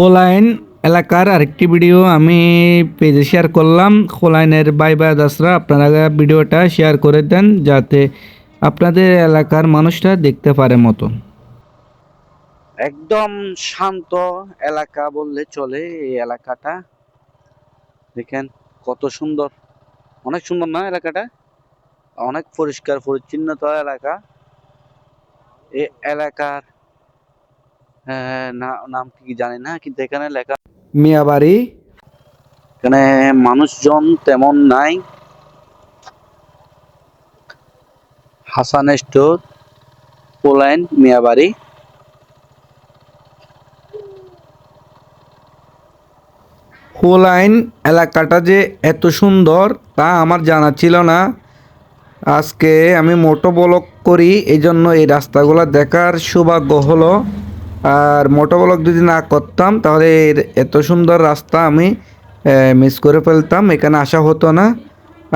খোলাইন এলাকার আরেকটি ভিডিও আমি পেজে শেয়ার করলাম। খোলাইনের বাই বাই দাসরা, আপনারা ভিডিওটা শেয়ার করে দেন যাতে আপনাদের এলাকার মানুষরা দেখতে পারে মতো। একদম শান্ত এলাকা বললে চলে এই এলাকাটা। দেখেন কত সুন্দর। অনেক সুন্দর না এলাকাটা? অনেক পরিষ্কার পরিচ্ছন্নতা এলাকা। এই এলাকার নাম কি জানি না কিন্তু এখানে লেখা মিয়াবাড়ি। এখানে মানুষজন তেমন নাই। হাসান স্টোর পোলাইন মিয়াবাড়ি। খোলাইন এলাকাটা যে এত সুন্দর তা আমার জানা ছিল না। আজকে আমি মোটো ব্লক করি এই জন্য এই রাস্তাগুলো দেখার সৌভাগ্য হলো। আর মোটো ব্লক যদি না করতাম, তাহলে এত সুন্দর রাস্তা আমি মিস করে ফেলতাম, এখানে আসা হতো না।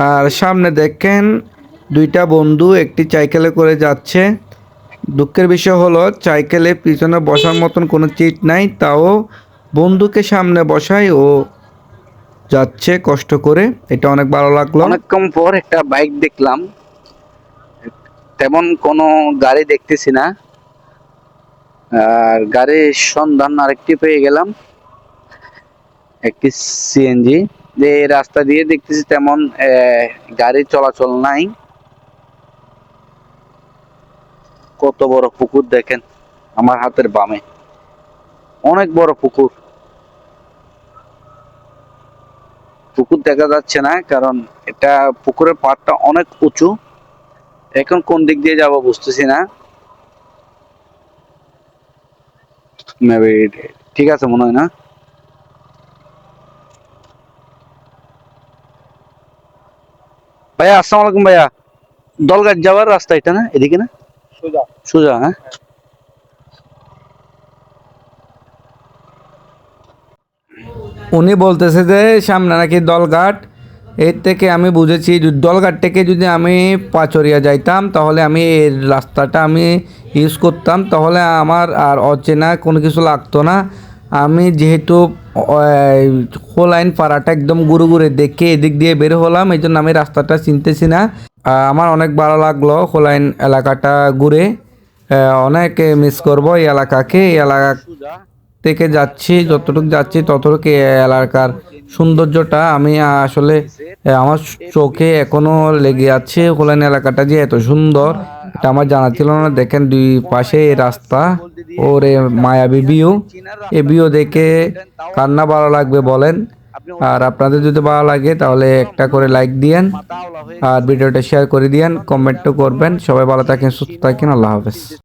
আর সামনে দেখেন, দুইটা বন্ধু একটি সাইকেলে করে যাচ্ছে। দুঃখের বিষয় হলো সাইকেলে পিছনে বসার মতন কোনো চিট নাই, তাও বন্ধুকে সামনে বসাই ও যাচ্ছে কষ্ট করে। এটা অনেক ভালো লাগল। অনেকক্ষণ পর একটা বাইক দেখলাম। তেমন কোনো গাড়ি দেখতেছি না। আর গাড়ির সন্ধান আরেকটি পেয়ে গেলাম। একটি সিএনজি যে রাস্তা দিয়ে দেখতেছি তেমন গাড়ি চলাচল নাই। কত বড় পুকুর দেখেন, আমার হাতের বামে। অনেক বড় পুকুর। পুকুর দেখা যাচ্ছে না, কারণ এটা পুকুরের পাড়টা অনেক উঁচু। এখন কোন দিক দিয়ে যাব বুঝতেছি না। Maybe ঠিক আছে মনে হয় না? ভাইয়া আসসালামু আলাইকুম ভাইয়া। দলগাছ যাওয়ার রাস্তা এটা না? এদিকে না? সোজা। সোজা হ্যাঁ? উনি বলতেছে যে সামনে নাকি দলঘাট। এর থেকে আমি বুঝেছি দলঘাট থেকে যদি আমি পাচরিয়া যাইতাম তাহলে আমি এই রাস্তাটা আমি ইউজ করতাম, তাহলে আমার আর অচেনা কোনো কিছু লাগতো না। আমি যেহেতু লাইন পাড়াটা একদম গুরু গুরে দেখে এদিক দিয়ে বের হলাম, এই জন্য আমি রাস্তাটা চিনতেছি না। আমার অনেক ভালো লাগল হোলাইন এলাকাটা ঘুরে। অনেক মিস করব এই এলাকাকে। এই এলাকা থেকে যাচ্ছি, যতটুকু যাচ্ছি ততটুকু এই এলাকার সৌন্দর্যটা আমি আসলে আমার চোখে এখনও লেগে আছে। হোলাইন এলাকাটা যে এত সুন্দর। এটা আমার জানা ছিল না। দেখেন দুই পাশে রাস্তা ওর এ মায়াবী ভিউ। এই ভিউ দেখে কান্না ভালো লাগবে বলেন। আর আপনাদের যদি ভালো লাগে তাহলে একটা করে লাইক দিয়েন। আর ভিডিওটা শেয়ার করে দিয়েন, কমেন্টও করবেন। সবাই ভালো থাকেন, সুস্থ থাকেন। আল্লাহ হাফেজ।